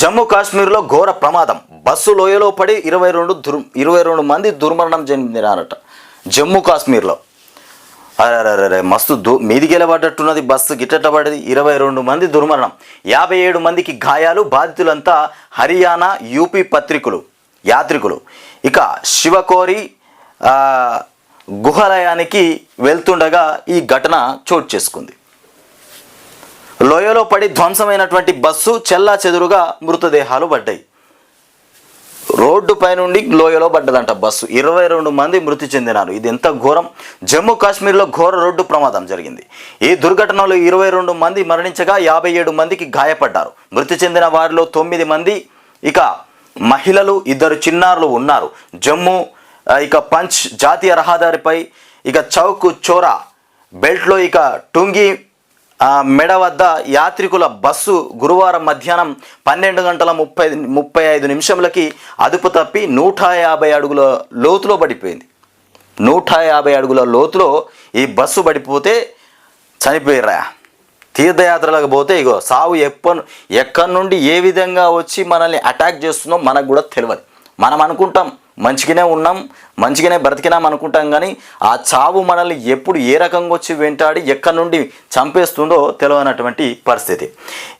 జమ్మూ కాశ్మీర్లో ఘోర ప్రమాదం. బస్సు లోయలో పడి ఇరవై రెండు దుర్ ఇరవై రెండు మంది దుర్మరణం చెందినారట జమ్మూ కాశ్మీర్లో. అరే మస్తు దు మీదిగెలబడ్డట్టున్నది బస్సు గిట్టట ఇరవై రెండు మంది దుర్మరణం. యాభై ఏడు మందికి గాయాలు బాధితులంతా హర్యానా యూపీ పత్రికులు యాత్రికులు. ఇక శివకోరి గుహలయానికి వెళ్తుండగా ఈ ఘటన చోటు చేసుకుంది. లోయలో పడి ధ్వంసమైనటువంటి బస్సు చెల్లా చెదురుగా మృతదేహాలు పడ్డాయి. రోడ్డు పైనుండి లోయలో పడ్డదంట బస్సు. ఇరవై రెండు మంది మృతి చెందినారు. ఇది ఎంత ఘోరం? జమ్మూ కాశ్మీర్లో ఘోర రోడ్డు ప్రమాదం జరిగింది. ఈ దుర్ఘటనలో ఇరవై రెండు మంది మరణించగా యాభై ఏడు మందికి గాయపడ్డారు. మృతి చెందిన వారిలో తొమ్మిది మంది ఇక మహిళలు ఇద్దరు చిన్నారులు ఉన్నారు. జమ్మూ ఇక పంచ్ జాతీయ రహదారిపై ఇక చౌక్ చోరా బెల్ట్లో ఇక టుంగి మెడ వద్ద యాత్రికుల బస్సు గురువారం మధ్యాహ్నం పన్నెండు గంటల ముప్పై ముప్పై ఐదు నిమిషములకి అదుపు తప్పి నూట యాభై అడుగుల లోతులో పడిపోయింది. నూట యాభై అడుగుల లోతులో ఈ బస్సు పడిపోతే చనిపోయిర్రా. తీర్థయాత్రలకు పోతే ఇగో సావు ఎప్ప ఎక్కడి నుండి ఏ విధంగా వచ్చి మనల్ని అటాక్ చేస్తుందో మనకు కూడా తెలియదు మనం అనుకుంటాం మంచిగానే ఉన్నాం మంచిగానే బ్రతికినాం అనుకుంటాం కానీ ఆ చావు మనల్ని ఎప్పుడు ఏ రకంగా వచ్చి వెంటాడి ఎక్కడి నుండి చంపేస్తుందో తెలియనటువంటి పరిస్థితి.